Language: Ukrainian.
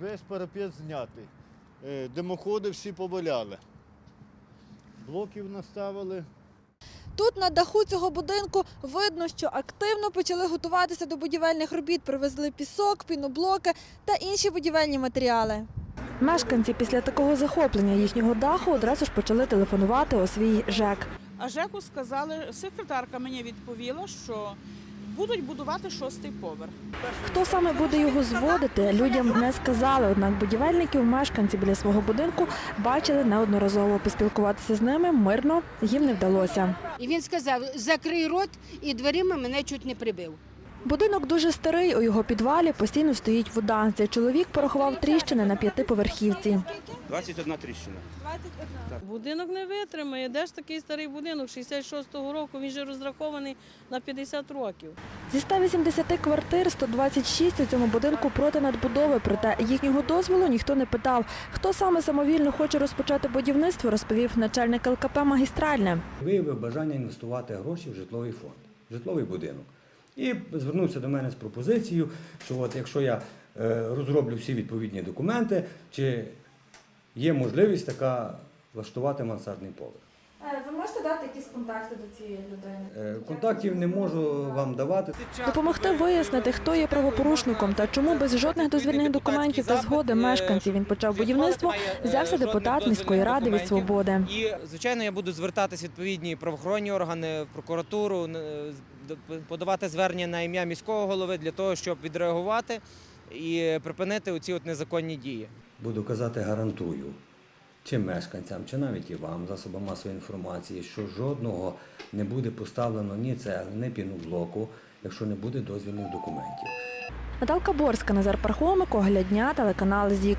Весь парапет знятий. Е, Димоходи всі поваляли. Блоків наставили. Тут на даху цього будинку видно, що активно почали готуватися до будівельних робіт. Привезли пісок, піноблоки та інші будівельні матеріали. Мешканці після такого захоплення їхнього даху одразу ж почали телефонувати у свій ЖЕК. А ЖЕКу сказали, секретарка мені відповіла, що будуть будувати шостий поверх. Хто саме буде його зводити, людям не сказали. Однак будівельників мешканці біля свого будинку бачили неодноразово. Поспілкуватися з ними мирно їм не вдалося. І він сказав: закрий рот і дверима мене чуть не прибив. Будинок дуже старий. У його підвалі постійно стоїть вода. Цей чоловік порахував тріщини на п'ятиповерхівці. 21 тріщина. Будинок не витримає. Де ж такий старий будинок 66-го року? Він же розрахований на 50 років. Зі 180 квартир 126 у цьому будинку проти надбудови. Проте їхнього дозволу ніхто не питав. Хто саме самовільно хоче розпочати будівництво, розповів начальник ЛКП «Магістральне». виявив бажання інвестувати гроші в житловий фонд, в житловий будинок. І звернувся до мене з пропозицією, що от якщо я е, розроблю всі відповідні документи, чи є можливість така влаштувати мансардний поверх. Можете дати якісь контакти до цієї людини? Е, Контактів не можу вам давати. Допомогти вияснити, хто є правопорушником та чому без жодних дозвільних документів та згоди мешканців він почав будівництво, взявся депутат міської ради від свободи. І звичайно, я буду звертатись відповідні правоохоронні органи, в прокуратуру, д- подавати звернення на ім'я міського голови для того, щоб відреагувати і припинити оці от незаконні дії. Буду казати, гарантую, чи мешканцям, чи навіть і вам, засобам масової інформації, що жодного не буде поставлено ні цегли, ні піноблоку, якщо не буде дозвільних документів. Наталка Борська, Назар Пархомик, оглядня, телеканал ЗІК.